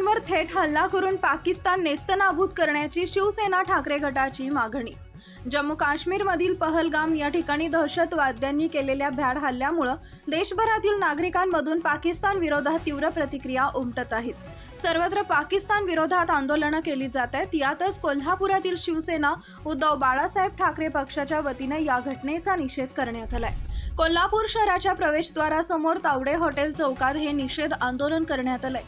थेट हल्ला करून पाकिस्तान नेस्तनाबूत करण्याची शिवसेना ठाकरे गटाची मागणी. जम्मू काश्मीरमधील पहलगाम या ठिकाणी दहशतवाद्यांनी केलेल्या भ्याड हल्ल्यामुळं देशभरातील नागरिकांमधून पाकिस्तान विरोधात तीव्र प्रतिक्रिया उमटत आहेत. सर्वत्र पाकिस्तान विरोधात आंदोलनं केली जात आहेत. यातच कोल्हापुरातील शिवसेना उद्धव बाळासाहेब ठाकरे पक्षाच्या वतीने या घटनेचा निषेध करण्यात आलाय. कोल्हापूर शहराच्या प्रवेशद्वारासमोर तावडे हॉटेल चौकात हे निषेध आंदोलन करण्यात आलंय.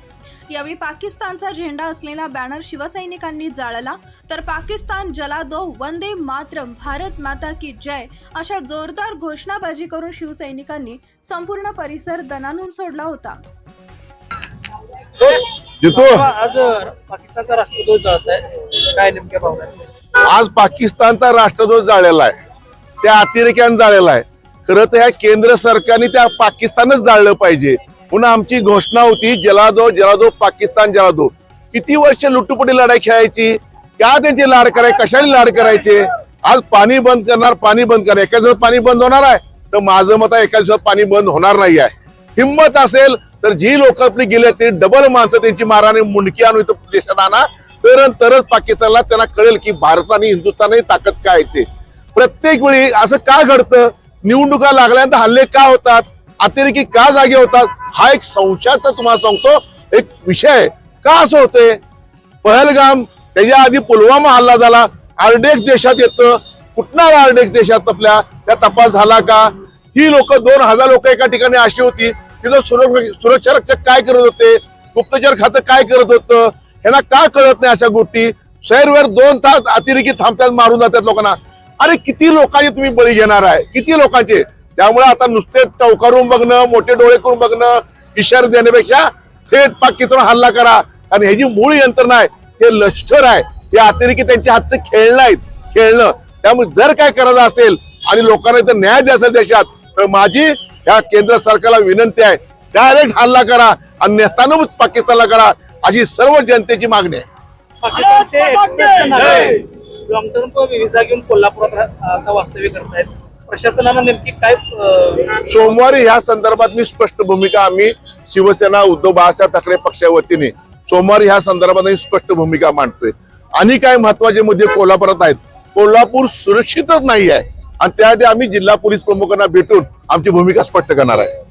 यावेळी पाकिस्तानचा झेंडा असलेला बॅनर शिवसैनिकांनी जाळला तर पाकिस्तान जलादो वंदे मातरम भारत माता की जय अशा जोरदार घोषणाबाजी करून शिवसैनिकांनी संपूर्ण परिसर दणानून सोडला होता. आज पाकिस्तानचा राष्ट्रध्वज जात आहे काय नेमक्या भावना? आज पाकिस्तानचा राष्ट्रध्वज जाळलेला आहे. त्या अतिरेक्यानं जाळलेला आहे. खरं तर ह्या केंद्र सरकारने त्या पाकिस्तानच जाळलं पाहिजे. पुन्हा आमची घोषणा होती जलादो जलादो पाकिस्तान जलादो. किती वर्ष लुटुपुटी लढाई खेळायची? क्या त्यांची लाड कराय कशाने लाड करायचे? आज पाणी बंद करणार पाणी बंद करणार. एका दिवसात पाणी बंद होणार आहे. तर माझं मत आहे एका दिवसात पाणी बंद होणार नाही आहे. हिंमत असेल तर जी लोक आपली गेले ते डबल माणसं त्यांची माराने मुंडकी आणू इथं देशात आणा. तर तरच पाकिस्तानला त्यांना कळेल की भारत आणि हिंदुस्थानही ताकद काय आहे ते. प्रत्येक वेळी असं का घडतं? निवडणुका लागल्यानंतर हल्ले का होतात? अतिरेकी का जागे होतात? हा एक संशयाचा तुम्हाला सांगतो. एक विषय का असं होतंय? पहलगाम त्याच्या आधी पुलवामा हल्ला झाला. आरडेक्स देशात येतं. कुठला आरडेक्स देशात तपल्या? त्या तपास झाला का? ही लोक दोन हजार लोक एका ठिकाणी अशी होती. तिथं सुरक्षा सुरक्षा रक्षक काय करत होते? गुप्तचर खातं काय करत होतं? यांना का कळत नाही अशा गोष्टी? शहरवर दोन तास अतिरेकी थांबतात मारून जातात लोकांना. अरे किती लोकांचे तुम्ही बळी घेणार आहे? किती लोकांचे? त्यामुळे आता नुसते टवकारून बघणं मोठे डोळे करून बघणं इशारे देण्यापेक्षा थेट पाकिस्तान हल्ला करा. आणि ह्याची मूळ यंत्रणा आहे हे लष्कर आहे. हे अतिरेकी त्यांच्या हातचं खेळणं आहेत. खेळणं. त्यामुळे जर काय करायचं असेल आणि लोकांना इथं न्याय द्यायचा देशात तर माझी या केंद्र सरकारला विनंती आहे डायरेक्ट हल्ला करा आणि नेस्तानभूत पाकिस्तानला करा अशी सर्व जनतेची मागणी आहे. लॉंग टर्म व्हिसा घेऊन कोल्हापुरात आता वास्तव्य करतायत. प्रशासनानं नेमकी काय सोमवारी ह्या संदर्भात मी स्पष्ट भूमिका आम्ही शिवसेना उद्धव बाळासाहेब ठाकरे पक्षाच्या वतीने सोमवारी ह्या संदर्भात मी स्पष्ट भूमिका मांडतोय. आणि काय महत्त्वाचे मुद्दे कोल्हापुरात आहेत. कोल्हापूर सुरक्षितच नाही आहे आणि त्यासाठी आम्ही जिल्हा पोलीस प्रमुखांना भेटून आमची भूमिका स्पष्ट करणार आहे.